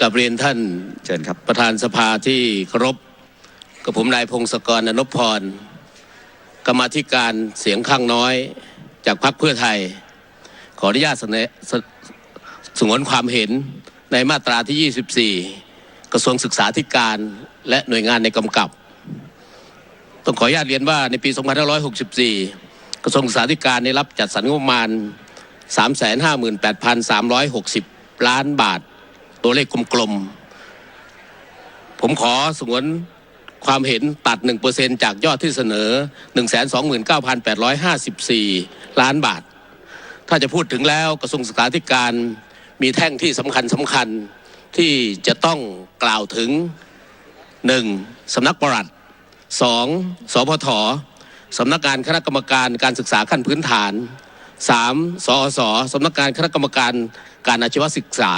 กับเรียนท่านเชิญครับ ประธานสภาที่เคารพกับผมนายพงศกรอนพพร กรรมาธิการเสียงข้างน้อยจากพรรคเพื่อไทย ขออนุญาตเสนอสสงวนความเห็นในมาตราที่ 24 กระทรวงศึกษาธิการและหน่วยงานในกำกับ ต้องขออนุญาตเรียนว่าในปี 2564 กระทรวงศึกษาธิการได้รับจัดสรรงบประมาณ 358,360 ล้านบาท ตัวเลขกลมๆ ผมขอสงวนความเห็นตัด 1%จากยอดที่เสนอ 129,854 ล้านบาท ถ้าจะพูดถึงแล้วกระทรวงศึกษาธิการมีแท่งที่สำคัญสำคัญที่จะต้องกล่าวถึง 1. สำนักปลัด 2. สพทสำนักงานคณะกรรมการการศึกษาขั้นพื้นฐาน 3. สอสสำนักงานคณะกรรมการการอาชีวศึกษา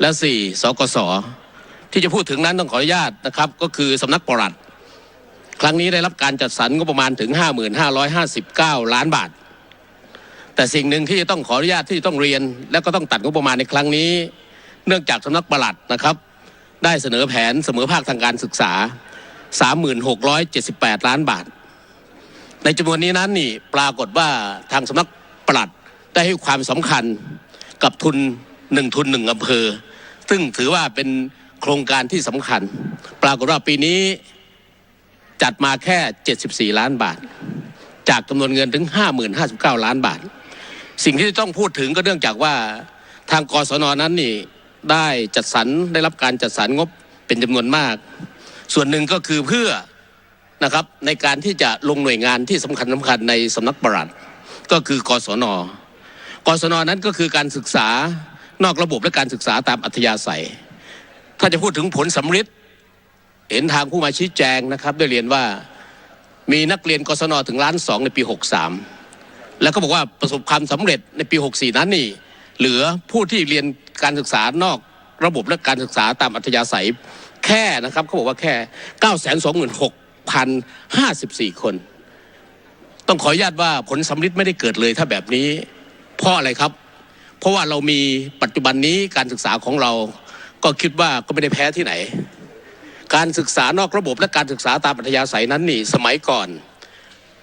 และ 4. สกสที่จะพูดถึงนั้นต้องขออนุญาตนะครับ ก็คือสำนักปลัด ครั้งนี้ได้รับการจัดสรรงบประมาณถึง 55,559 ล้านบาท แต่สิ่งหนึ่งที่จะต้องขออนุญาตที่ต้องเรียน และก็ต้องตัดงบประมาณในครั้งนี้ เนื่องจากสำนักปลัดนะครับ ได้เสนอแผนเสมอภาคทางการศึกษา 3678 ล้านบาท ในจำนวนนี้นั้นนี่ปรากฏว่าทางสำนักปลัดได้ให้ความสำคัญกับทุน หนึ่งทุนหนึ่งอำเภอ ซึ่งถือว่าเป็นโครงการที่สำคัญ ปรากฏว่าปีนี้จัดมาแค่ 74 ล้านบาท จากจำนวนเงินถึง 50,059 ล้านบาท สิ่งที่ต้องพูดถึงก็เนื่องจากว่าทางกศนนั้นนี่ได้จัดสรรได้รับการจัดสรรงบเป็นจำนวนมาก ส่วนหนึ่งก็คือเพื่อนะครับในการที่จะลงหน่วยงานที่สำคัญสำคัญในสำนักปลัดก็คือกศนกศนนั้นก็คือการศึกษา นอกระบบและการศึกษาตามอัธยาศัย ถ้าจะพูดถึงผลสำฤทธิ์เห็นทางผู้มาชี้แจงนะครับได้เรียนว่ามีนักเรียนกศนถึงล้านสองในปี 63 แล้วก็บอกว่าประสบความสำเร็จในปี 64 นั้นนี่ เหลือผู้ที่เรียนการศึกษานอกระบบและการศึกษาตามอัธยาศัยแค่นะครับเขาบอกว่าแค่ 926,054 คน ต้องขออนุญาตว่าผลสำลิดไม่ได้เกิดเลยถ้าแบบนี้ เพราะอะไรครับ เพราะว่าเรามีปัจจุบันนี้การศึกษาของเราก็คิดว่าก็ไม่ได้แพ้ที่ไหน การศึกษานอกระบบและการศึกษาตามอัธยาศัยนั้นนี่สมัยก่อน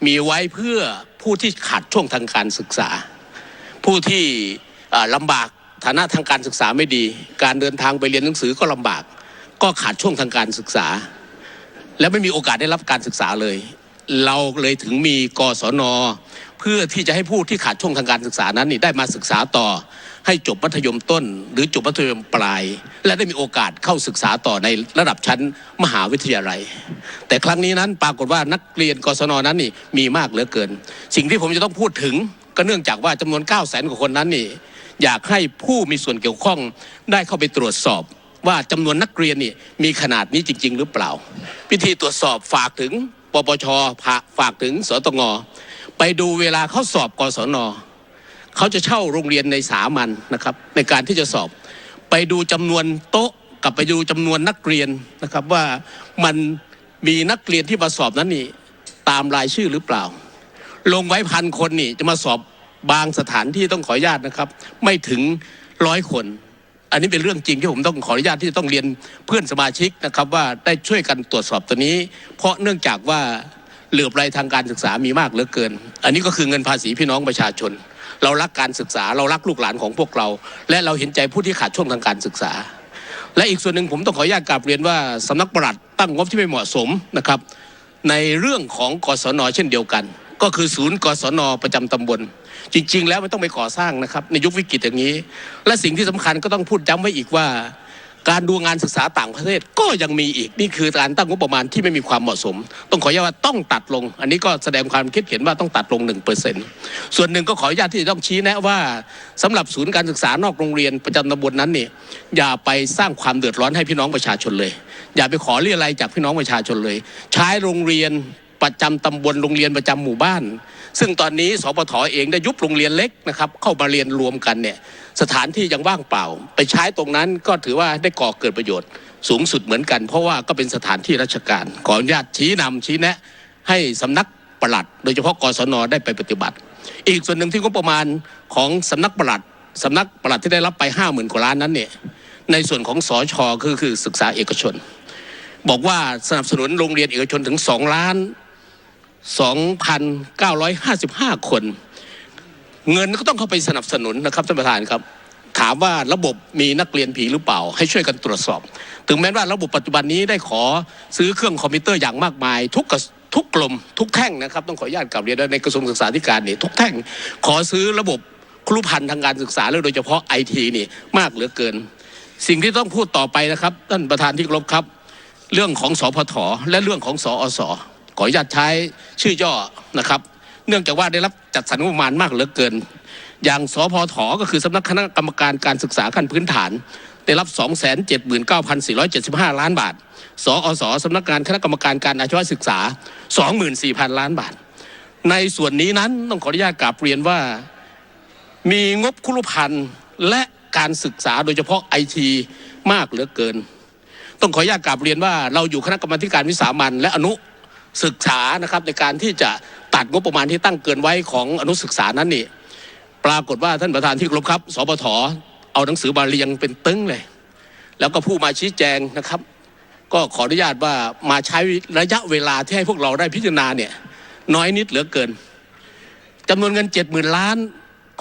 มีไว้เพื่อผู้ที่ขาดช่วงทางการศึกษา ผู้ที่ลำบากฐานะทางการศึกษาไม่ดี การเดินทางไปเรียนหนังสือก็ลำบาก ก็ขาดช่วงทางการศึกษา และไม่มีโอกาสได้รับการศึกษาเลย เราเลยถึงมีกศน เพื่อที่จะให้ผู้ที่ขาดช่วงทางการศึกษานั้นนี่ได้มาศึกษาต่อ ให้จบมัธยมต้น หรือจบมัธยมปลาย และได้มีโอกาสเข้าศึกษาต่อในระดับชั้นมหาวิทยาลัย แต่ครั้งนี้นั้นปรากฏว่านักเรียนกศนนั้นนี่มีมากเหลือเกิน สิ่งที่ผมจะต้องพูดถึงก็เนื่องจากว่าจำนวน 9 0 0 0 0 0กว่าคนนั้นนี่อยากให้ผู้มีส่วนเกี่ยวข้องได้เข้าไปตรวจสอบว่าจำนวนนักเรียนนี่มีขนาดนี้จริง ๆ หรือเปล่าวิธีตรวจสอบฝากถึง ปปชฝากถึงสตงไปดูเวลาเขาสอบกศนเขาจะเช่าโรงเรียนในสามัญนะครับ ในการที่จะสอบ ไปดูจำนวนโต๊ะกับไปดูจำนวนนักเรียนนะครับว่ามันมีนักเรียนที่มาสอบนั้นนี่ตามรายชื่อหรือเปล่า ลงไว้พันคนนี่จะมาสอบบางสถานที่ต้องขออนุญาตนะครับ ไม่ถึงร้อยคน อันนี้เป็นเรื่องจริงที่ผมต้องขออนุญาตที่จะต้องเรียนเพื่อนสมาชิกนะครับว่าได้ช่วยกันตรวจสอบตัวนี้ เพราะเนื่องจากว่าเหลือบไรทางการศึกษามีมากเหลือเกิน อันนี้ก็คือเงินภาษีพี่น้องประชาชน เรารักการศึกษา เรารักลูกหลานของพวกเรา และเราเห็นใจผู้ที่ขาดช่วงทางการศึกษา และอีกส่วนหนึ่งผมต้องขออนุญาตกราบเรียนว่าสำนักปลัดตั้งงบที่ไม่เหมาะสมนะครับในเรื่องของกศนเช่นเดียวกัน ก็คือศูนย์กศนประจำตำบล จริง ๆ แล้วไม่ต้องไปก่อสร้างนะครับ ในยุควิกฤตอย่างนี้ และสิ่งที่สำคัญก็ต้องพูดย้ำไว้อีกว่า การดูงานศึกษาต่างประเทศก็ยังมีอีกนี่คือการตั้งงบประมาณที่ไม่มีความเหมาะสม ต้องขออนุญาตว่าต้องตัดลง อันนี้ก็แสดงความคิดเห็นว่าต้องตัดลงหนึ่งเปอร์เซ็นต์ส่วนหนึ่งก็ขออนุญาตที่จะต้องชี้แนะว่าสำหรับศูนย์การศึกษานอกโรงเรียนประจำตำบลนั้นเนี่ยอย่าไปสร้างความเดือดร้อนให้พี่น้องประชาชนเลย อย่าไปขอเรียอะไรยจากพี่น้องประชาชนเลย ใช้โรงเรียน ประจำตำบลโรงเรียนประจำหมู่บ้าน ซึ่งตอนนี้สปทเองได้ยุบโรงเรียนเล็กนะครับเข้ามาเรียนรวมกันเนี่ยสถานที่ยังว่างเปล่า ไปใช้ตรงนั้นก็ถือว่าได้ก่อเกิดประโยชน์ สูงสุดเหมือนกัน เพราะว่าก็เป็นสถานที่ราชการ ขออนุญาตชี้นำชี้แนะ ให้สำนักปลัด โดยเฉพาะกศนได้ไปปฏิบัติ อีกส่วนหนึ่งที่งบประมาณของสำนักปลัดสำนักปลัดที่ได้รับไปห้าหมื่นกว่าล้านนั้นเนี่ยในส่วนของสอชอคือคือศึกษาเอกชน บอกว่าสนับสนุนโรงเรียนเอกชนถึง2ล้าน 2,955 คน เงินก็ต้องเข้าไปสนับสนุนนะครับท่านประธานครับ ถามว่าระบบมีนักเรียนผีหรือเปล่า ให้ช่วยกันตรวจสอบ ถึงแม้ว่าระบบปัจจุบันนี้ได้ขอซื้อเครื่องคอมพิวเตอร์อย่างมากมาย ทุกทุกกลมทุกแท่งนะครับ ต้องขออนุญาตกลับเรียนในกระทรวงศึกษาธิการนี่ทุกแท่งขอซื้อระบบครูพันธ์ทางการศึกษาแล้วโดยเฉพาะไอทีนี่มากเหลือเกิน สิ่งที่ต้องพูดต่อไปนะครับท่านประธานที่เคารพครับ เรื่องของสพทและเรื่องของสอส ขออนุญาตใช้ชื่อย่อนะครับ เนื่องจากว่าได้รับจัดสรรงบประมาณมากเหลือเกิน อย่างสพทก็คือสำนักคณะกรรมการการศึกษาขั้นพื้นฐาน ได้รับ 279,475 ล้านบาท สอสสำนักงานคณะกรรมการการอาชีวศึกษา 24,000 ล้านบาท ในส่วนนี้นั้นต้องขออนุญาตกราบเรียนว่ามีงบคุรุพันธ์และการศึกษาโดยเฉพาะไอทีมากเหลือเกิน ต้องขออนุญาตกราบเรียนว่าเราอยู่คณะกรรมการวิสามันและอนุ ศึกษานะครับในการที่จะตัดงบประมาณที่ตั้งเกินไว้ของอนุศึกษานั้นนี่ปรากฏว่าท่านประธานที่เคารพครับสปทเอาหนังสือมาเรียงเป็นตึ้งเลย แล้วก็ผู้มาชี้แจงนะครับ ก็ขออนุญาตว่ามาใช้ระยะเวลาที่ให้พวกเราได้พิจารณาเนี่ยน้อยนิดเหลือเกินจำนวนเงินเจ็ดหมื่นล้าน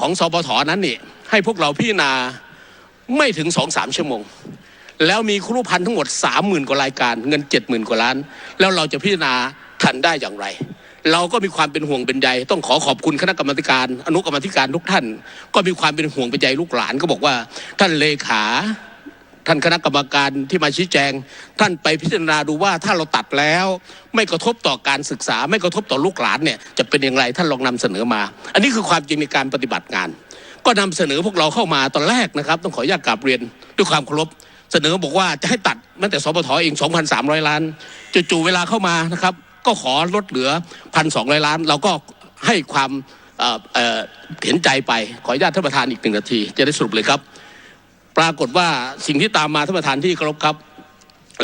ของสปทนั้นนี่ให้พวกเราพิจารณาไม่ถึงสองสามชั่วโมง แล้วมีครูพันทั้งหมดสามหมื่นกว่ารายการ เงินเจ็ดหมื่นกว่าล้าน แล้วเราจะพิจารณาันได้อย่างไร เราก็มีความเป็นห่วงเป็นใยต้องขอขอบคุณคณะกรรมการ อนุกรรมธิการทุกท่าน ก็มีความเป็นห่วงเป็นใยลูกหลานก็บอกว่า ท่านเลขาท่านคณะกรรมการที่มาชี้แจง ท่านไปพิจารณาดูว่าถ้าเราตัดแล้ว ไม่กระทบต่อการศึกษา ไม่กระทบต่อลูกหลานเนี่ยจะเป็นอย่างไรท่านลองนำเสนอมา อันนี้คือความจริงในการปฏิบัติงาน ก็นำเสนอพวกเราเข้ามาตอนแรกนะครับ ต้องขออนุญาตกราบเรียนด้วยความเคารพเสนอบอกว่าจะให้ตัดแม้แต่สปทเอง 2,300 ล้านจู่ๆเวลาเข้ามานะครับ ก็ขอลดเหลือ1,200ล้าน เราก็ให้ความเห็นใจไป ขออนุญาตท่านประธานอีกหนึ่งนาที จะได้สรุปเลยครับ ปรากฏว่าสิ่งที่ตามมาท่านประธานที่เคารพครับ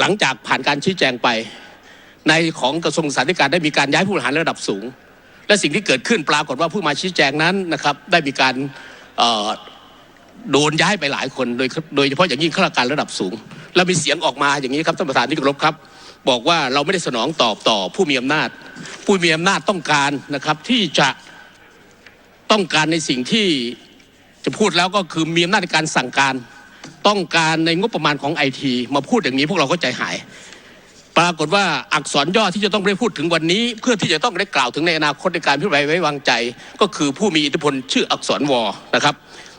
หลังจากผ่านการชี้แจงไป ในของกระทรวงศึกษาธิการได้มีการย้ายผู้บริหารระดับสูง และสิ่งที่เกิดขึ้นปรากฏว่าผู้มาชี้แจงนั้นนะครับได้มีการโดนย้ายไปหลายคนโดยโดยเฉพาะอย่างยิ่งข้าราชการระดับสูง แล้วมีเสียงออกมาอย่างนี้ครับท่านประธานที่เคารพครับ บอกว่าเราไม่ได้สนองตอบต่อผู้มีอำนาจ ผู้มีอำนาจต้องการนะครับที่จะต้องการในสิ่งที่จะพูดแล้วก็คือมีอำนาจในการสั่งการต้องการในงบประมาณของไอทีมาพูดอย่างนี้พวกเราก็ใจหาย ปรากฏว่าอักษรย่อที่จะต้องได้พูดถึงวันนี้ เพื่อที่จะต้องได้กล่าวถึงในอนาคตในการพิจารณาไว้วางใจ ก็คือผู้มีอิทธิพลชื่ออักษรวอนะครับ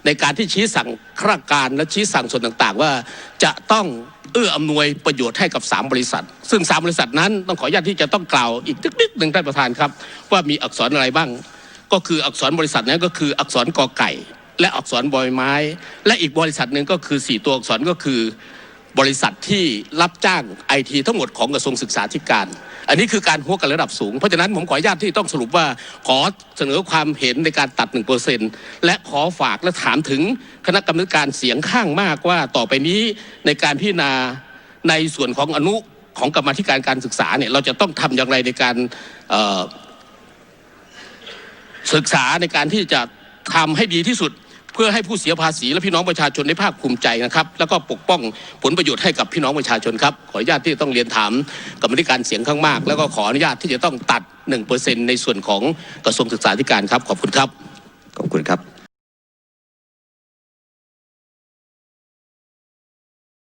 ในการที่ชี้สั่งข้าราชการและชี้สั่งส่วนต่างๆ ว่าจะต้อง เอื้ออำนวยประโยชน์ให้กับ 3 บริษัท ซึ่ง 3 บริษัทนั้นต้องขออนุญาตที่จะต้องกล่าวอีกนิดหนึ่งท่านประธานครับ ว่ามีอักษรอะไรบ้าง ก็คืออักษรบริษัทนั้นก็คืออักษรกอไก่ และอักษรบอยไม้ และอีกบริษัทหนึ่งก็คือ 4 ตัวอักษรก็คือ บริษัทที่รับจ้างไอทีทั้งหมดของกระทรวงศึกษาธิการ อันนี้คือการหัวกันระดับสูง เพราะฉะนั้นผมขออนุญาตที่ต้องสรุปว่าขอเสนอความเห็นในการตัด 1%และขอฝากและถามถึงคณะกรรมการเสียงข้างมากว่าต่อไปนี้ในการพิจารณาในส่วนของอนุของกรรมธิการการศึกษาเนี่ยเราจะต้องทำอย่างไรในการศึกษาในการที่จะทำให้ดีที่สุด เพื่อให้ผู้เสียภาษีและพี่น้องประชาชนได้ภาคภูมิใจนะครับแล้วก็ปกป้องผลประโยชน์ให้กับพี่น้องประชาชนครับขออนุญาตที่จะต้องเรียนถามกรรมธิการเสียงข้างมาก แล้วก็ขออนุญาตที่จะต้องตัด 1%ในส่วนของกระทรวงศึกษาธิการครับขอบคุณครับขอบคุณครับ